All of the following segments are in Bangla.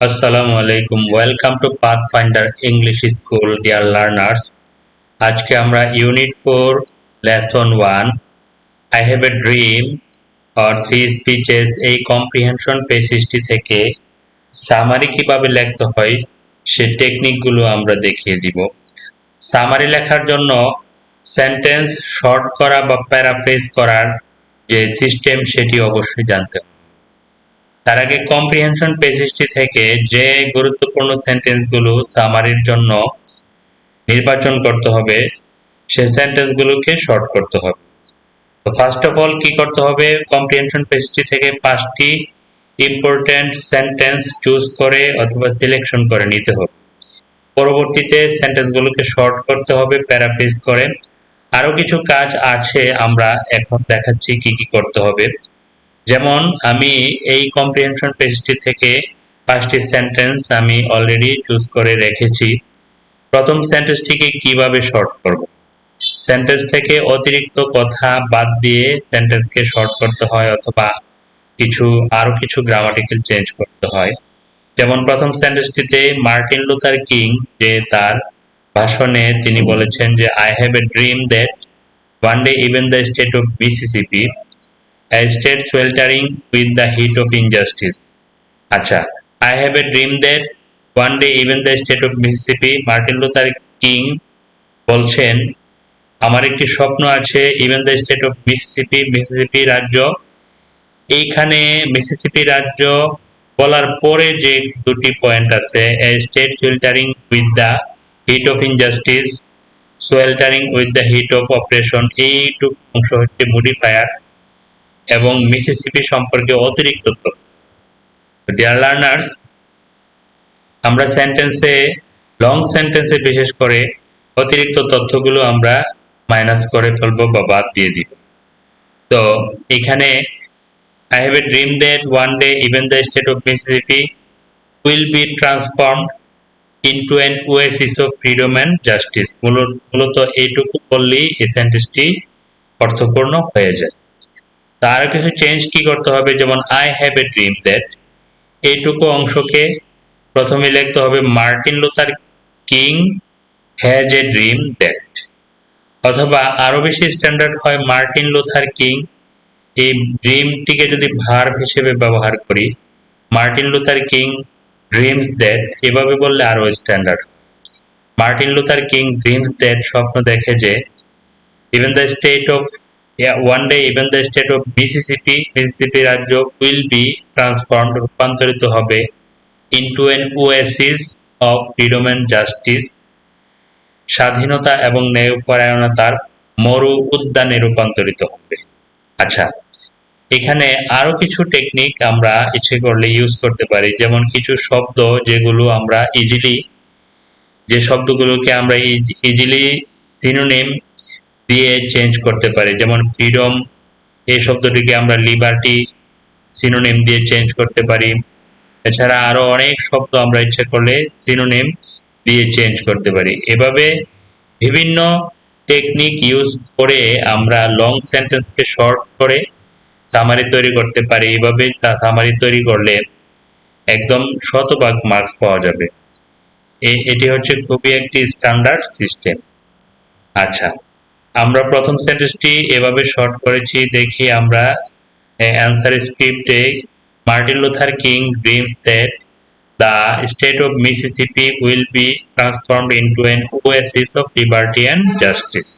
আসসালামু আলাইকুম। Welcome to Pathfinder English School dear learners আজকে আমরা unit four lesson one I have a dream or three speeches এই কম্প্রিহেনশন পেসিসটি থেকে সামারি কীভাবে লিখতে হয়, সে টেকনিকগুলো আমরা দেখিয়ে দিব। সামারি লেখার জন্য সেন্টেন্স শর্ট করা বা প্যারাফ্রেজ করার যে সিস্টেম সেটি অবশ্যই জানতে তার আগে কম্প্রিহেনশন পেজটি থেকে যে গুরুত্বপূর্ণ সেন্টেন্সগুলো সামারির জন্য নির্বাচন করতে হবে, সে সেন্টেন্সগুলোকে শর্ট করতে হবে। তো ফার্স্ট অফ অল কি করতে হবে? কম্প্রিহেনশন পেজটি থেকে পাঁচটি ইম্পর্ট্যান্ট সেন্টেন্স চুজ করে অথবা সিলেকশন করে নিতে হবে। পরবর্তীতে সেন্টেন্সগুলোকে শর্ট করতে হবে প্যারাফ্রেজ করে। আরও কিছু কাজ আছে, আমরা এখন দেখাচ্ছি কি কি করতে হবে। যেমন আমি এই কম্প্রিহেনশন পেজটি থেকে পাঁচটি সেন্টেন্স আমি অলরেডি চুজ করে রেখেছি। প্রথম সেন্টেন্সটিকে কীভাবে শর্ট করব? সেন্টেন্স থেকে অতিরিক্ত কথা বাদ দিয়ে সেন্টেন্সকে শর্ট করতে হয় অথবা কিছু, আরও কিছু গ্রামাটিক্যাল চেঞ্জ করতে হয়। যেমন প্রথম সেন্টেন্সটিতে মার্টিন লুথার কিং যে তার ভাষণে তিনি বলেছেন যে I have a dream that one day even the state of Mississippi a state sweltering with the heat of injustice. আচ্ছা I have a dream that one day even the state of Mississippi Martin Luther King বলছেন, আমার একটি স্বপ্ন আছে even the state of Mississippi Mississippi রাজ্য, এইখানে মিসিসিপি রাজ্য বলার পরে যে দুটি পয়েন্ট আছে state sweltering with the heat of injustice sweltering with the heat of oppression এইটুকু অংশ হচ্ছে মডিফায়ার এবং মিসিসিপি সম্পর্কে অতিরিক্ত তথ্য। ডিয়ার লার্নার্স আমরা সেন্টেন্সে লং সেন্টেন্সে বিশেষ করে অতিরিক্ত তথ্যগুলো আমরা মাইনাস করে ফেলব বা বাদ দিয়ে দিব। তো, এখানে I have a dream that one day even the state of Mississippi will be transformed into an oasis of freedom and justice মূলত এইটুকু বললেই এই সেন্টেন্সটি অর্থপূর্ণ হয়ে যায়। তার কিছু চেঞ্জ কি করতে হবে? যেমন I have a dream that এইটুকু অংশকে প্রথমে লিখতে হবে, Martin Luther King has a dream that অথবা আরও বেশি স্ট্যান্ডার্ড হয়, মার্টিন লুথার কিং এই ড্রিমটিকে যদি ভার্ব হিসেবে ব্যবহার করি, Martin Luther King dreams that এভাবে বললে আরও standard Martin Luther King dreams that স্বপ্ন দেখে যে even the state of Yeah, one day even the state of Mississippi, Mississippi রাজ্য will be transformed রূপান্তরিত হবে into an oasis of freedom and justice স্বাধীনতা এবং ন্যায়পরায়ণতার মরু উদ্যানে রূপান্তরিত হবে। আচ্ছা এখানে আরও কিছু টেকনিক আমরা ইচ্ছে করলে ইউজ করতে পারি যেমন কিছু শব্দ যেগুলো আমরা ইজিলি যে শব্দগুলোকে আমরা ইজিলি সিনোনিম দিয়ে চেঞ্জ করতে পারি। যেমন ফ্রিডম এই শব্দটিকে আমরা লিবার্টি সিনোনিম দিয়ে চেঞ্জ করতে পারি। এছাড়া আরও অনেক শব্দ আমরা ইচ্ছে করলে সিনোনিম দিয়ে চেঞ্জ করতে পারি। এভাবে বিভিন্ন টেকনিক ইউজ করে আমরা লং সেন্টেন্সকে শর্ট করে সামারি তৈরি করতে পারি। এভাবে তা সামারি তৈরি করলে একদম শতভাগ মার্কস পাওয়া যাবে। এটি হচ্ছে খুবই একটি স্ট্যান্ডার্ড সিস্টেম আচ্ছা। আমরা প্রথম সেন্টেন্সটি এভাবে শর্ট করেছি, দেখি আমরা answer স্ক্রিপ্টে Martin Luther King dreams that the state of Mississippi will be transformed into an oasis of liberty and justice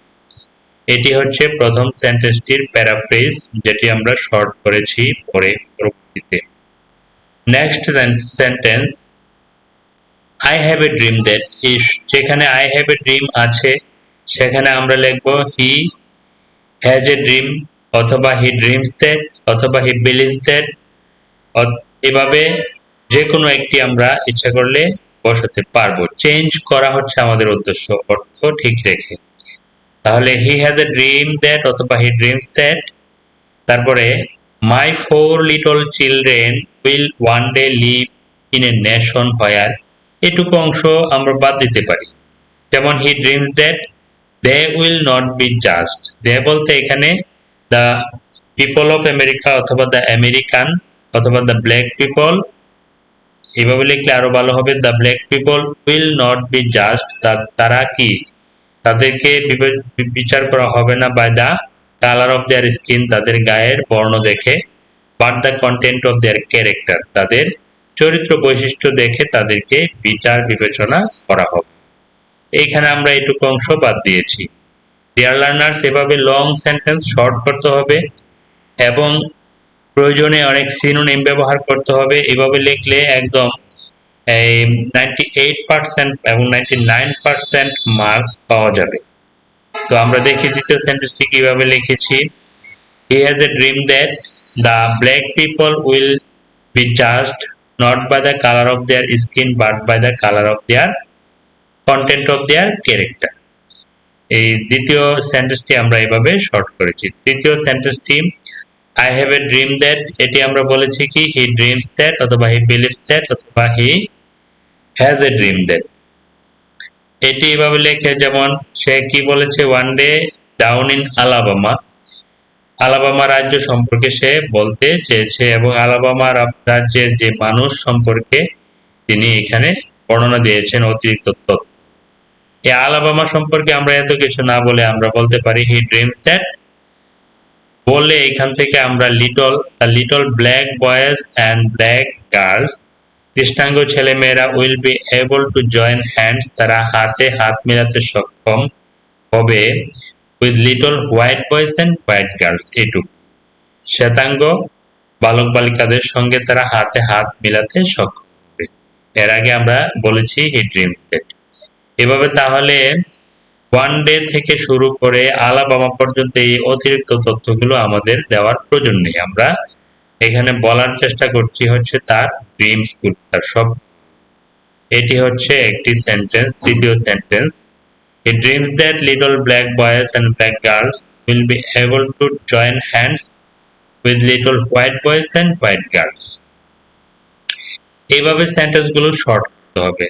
এটি হচ্ছে প্রথম সেন্টেন্সটির প্যারাফ্রেজ যেটি আমরা শর্ট করেছি পরে পরবর্তীতে। Next sentence I have a dream that যেখানে আই হ্যাভ এ ড্রিম আছে সেখানে আমরা লিখব হি হ্যাজ এ ড্রিম অথবা হি ড্রিমস দ্যাট অথবা হি বিলিভস দ্যাট এভাবে যে কোনো একটি আমরা ইচ্ছা করলে বসাতে পারব। চেঞ্জ করা হচ্ছে আমাদের উদ্দেশ্য, অর্থ ঠিক রেখে। তাহলে he has a dream that অথবা হি ড্রিমস দ্যাট তারপরে my four little children will one day live in a nation where এটুকু অংশ আমরা বাদ দিতে পারি। যেমন he dreams that they will not be just they বলতে এখানে দ্য পিপল অফ আমেরিকা অথবা দ্য আমেরিকান অথবা দ্য ব্ল্যাক পিপল এইভাবে লিখলে আরও ভালো হবে the black people will not be just তারা কি? তাদেরকে বিচার করা হবে না by the colour of their skin তাদের গায়ের বর্ণ দেখে but the content of their character তাদের চরিত্র বৈশিষ্ট্য দেখে তাদেরকে বিচার বিবেচনা করা হবে। এইখানে আমরা এইটুকু অংশ বাদ দিয়েছি। ডিয়ার লার্নার্স এভাবে লং সেন্টেন্স শর্ট করতে হবে এবং প্রয়োজনে অনেক সিনোনিম ব্যবহার করতে হবে। এভাবে লিখলে একদম এই নাইনটি এইট পার্সেন্ট এবং নাইনটি নাইন পার্সেন্ট মার্কস পাওয়া যাবে। তো আমরা দেখি দ্বিতীয় সেন্টেন্সটি কীভাবে লিখেছি। He has a dream that the black people will be just not by the colour of their skin but by the colour of their content of their character এই দ্বিতীয় সেন্টেন্সটি আমরা এভাবে শর্ট করেছি। তৃতীয় সেন্টেন্সটি I have a dream that এটি আমরা বলেছি কি হি ড্রিমস দ্যাট অথবা হি বিলিভস দ্যাট অথবা he has a dream that এটি এভাবে লেখে, যেমন, সে কি বলেছে one day down in Alabama Alabama রাজ্য সম্পর্কে সে বলতে চেয়েছে এবং আলাবামা রাজ্যের যে মানুষ সম্পর্কে তিনি এখানে বর্ণনা দিয়েছেন অতিরিক্ত তথ্য। এই আলাবামা সম্পর্কে আমরা এত কিছু না বলে আমরা বলতে পারি, হি ড্রিমস দ্যাট বলে এখান থেকে আমরা little little black boys and black girls, কৃষ্ণাঙ্গ ছেলেমেয়েরা will be able to join hands, তারা হাতে হাত মেলাতে সক্ষম হবে with little white boys and white girls, এটুকু। শ্বেতাঙ্গ বালক বালিকাদের সঙ্গে তারা হাতে হাত মিলাতে সক্ষম হবে। এর আগে আমরা বলেছি হি ড্রিমস দ্যাট। এভাবে তাহলে ওয়ান ডে থেকে শুরু করে আলাবামা পর্যন্ত এই অতিরিক্ত তথ্যগুলো আমাদের দেওয়ার প্রয়োজন নেই। আমরা এখানে বলার চেষ্টা করছি হচ্ছে তার ড্রিম স্কুল তার সব। এটি হচ্ছে একটি সেন্টেন্স তৃতীয় sentence He dreams that little black boys and black girls will be able to join hands with little white boys and white girls. এইভাবে সেন্টেন্সগুলো শর্ট করতে হবে।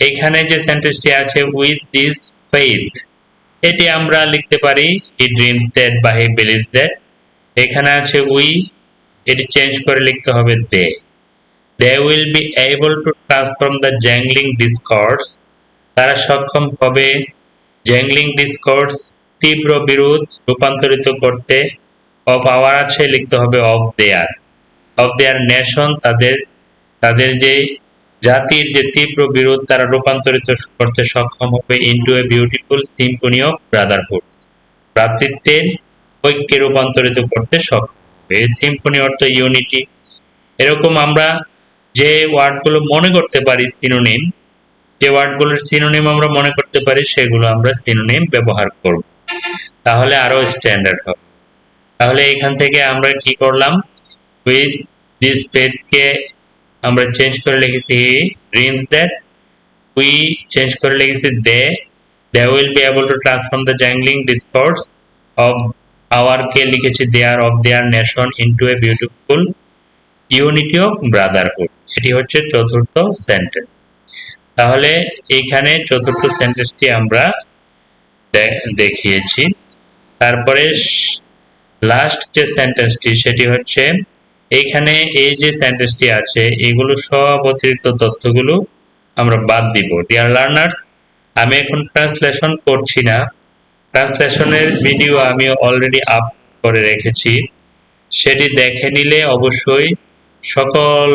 এখানে যে সেন্টেন্সটি আছে উইথ দিস ফেইথ এটি আমরা লিখতে পারি হি ড্রিমস দ্যাট বা হি বিলিভস দ্যাট এখানে আছে উই এটি চেঞ্জ করে লিখতে হবে they they will be able to transform the jangling discourse তারা সক্ষম হবে জ্যাংলিং ডিসকোর্স তীব্র বিরোধ রূপান্তরিত করতে। অফ আওয়ার আছে লিখতে হবে of their of their nation তাদের তাদের যে জাতির যে তীব্র বিরোধ তারা রূপান্তরিত করতে সক্ষম হবে into a beautiful symphony of brotherhood ভ্রাতৃত্বের ঐক্যে রূপান্তরিত করতে সক্ষম হবে। এই সিম্ফনি অর্থ ইউনিটি এরকম আমরা যে ওয়ার্ডগুলো মনে করতে পারি সিনোনিম যে ওয়ার্ডগুলোর সিনোনিম আমরা মনে করতে পারি, সেগুলো আমরা সিনোনিম ব্যবহার করব। তাহলে আরও স্ট্যান্ডার্ড হবে। তাহলে এখান থেকে আমরা কি করলাম? উইথ দিস ফেথকে আমরা চেঞ্জ করে লিখেছি he dreams that we change করে লিখেছি they they will be able to transform the jangling discourse of our কে লিখেছি their of their nation into a beautiful unity of brotherhood এটি হচ্ছে চতুর্থ সেন্টেন্স তাহলে এইখানে চতুর্থ সেন্টেন্সটি আমরা দেখিয়েছি। তারপরে লাস্ট যে সেন্টেন্সটি সেটি হচ্ছে এইখানে এই যে সেন্টেন্সটি আছে, এগুলো সব অতিরিক্ত তথ্যগুলো আমরা বাদ দিব। ডিয়ার লার্নার্স আমি এখন ট্রান্সলেশন করছি না। ট্রান্সলেশনের ভিডিও আমি অলরেডি আপ করে রেখেছি। সেটি দেখে নিলে অবশ্যই সকল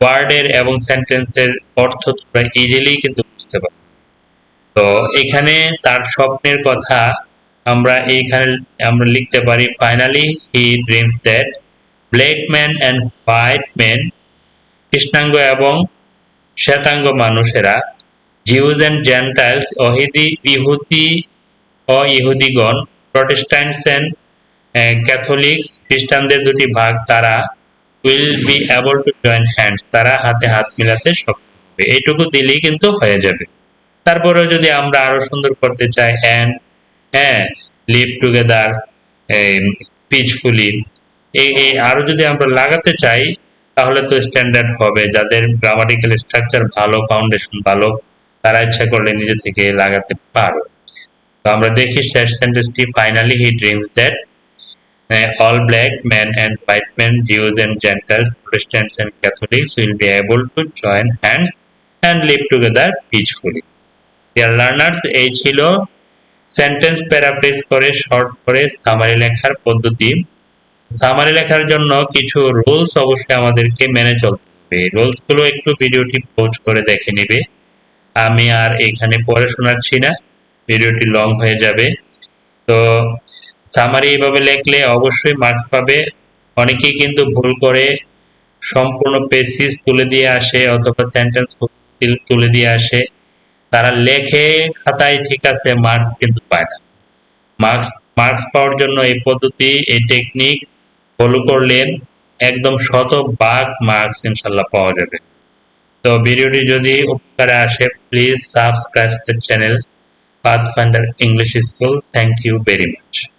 ওয়ার্ডের এবং সেন্টেন্সের অর্থ তোমরা ইজিলি কিন্তু বুঝতে পারবে। তো এখানে তার স্বপ্নের কথা আমরা এইখানে আমরা লিখতে পারি finally he dreams that black man and white man, কৃষ্ণাঙ্গ এবং শ্বেতাঙ্গ মানুষেরা জিউজ অ্যান্ড জেন্টাইলস, অহিদি, ইহুদি ও ইহুদিগণ প্রটেস্ট্যান্টস অ্যান্ড ক্যাথলিক্স, খ্রিস্টানদের দুটি ভাগ, তারা will be able to join hands, তারা হাতে হাত মিলাতে সক্ষম হবে। এইটুকু দিলেই কিন্তু হয়ে যাবে। তারপরেও যদি আমরা আরও সুন্দর করতে চাই হ্যান্ড হ্যাঁ লিভ টুগেদার পিচফুলি এই এই আরও যদি আমরা লাগাতে চাই তাহলে তো স্ট্যান্ডার্ড হবে। যাদের গ্রামাটিক্যাল স্ট্রাকচার ভালো ফাউন্ডেশন ভালো তারা ইচ্ছা করলে নিজে থেকে লাগাতে পারো। তো আমরা দেখি শেষ সেন্টেন্সটি finally he dreams that all black men and white men, Jews and Gentiles, Protestants and Catholics will be able to join hands and live together peacefully. Dear learners, এই ছিল সেন্টেন্স প্যারাফ্রেজ করে শর্ট করে সামারি লেখার পদ্ধতি। সামারি লেখার জন্য কিছু রুলস অবশ্যই আমাদেরকে মেনে চলতে হবে। রুলসগুলো একটু ভিডিওটি পোজ করে দেখে নিবে। আমি আর এখানে পড়ে শোনাচ্ছি না, ভিডিওটি লং হয়ে যাবে। তো সামারি এইভাবে লেখলে অবশ্যই মার্কস পাবে। অনেকেই কিন্তু ভুল করে সম্পূর্ণ পেসিস তুলে দিয়ে আসে অথবা সেন্টেন্স তুলে দিয়ে আসে। তারা লেখে, খাতায় ঠিক আছে মার্কস কিন্তু পায় না। মার্কস মার্কস পাওয়ার জন্য এই পদ্ধতি, এই টেকনিক ফলো করলে একদম শত বাঘ মার্কস ইনশাল্লাহ পাওয়া যাবে। তো ভিডিওটি যদি উপকারে আসে please subscribe the channel Pathfinder English school thank you very much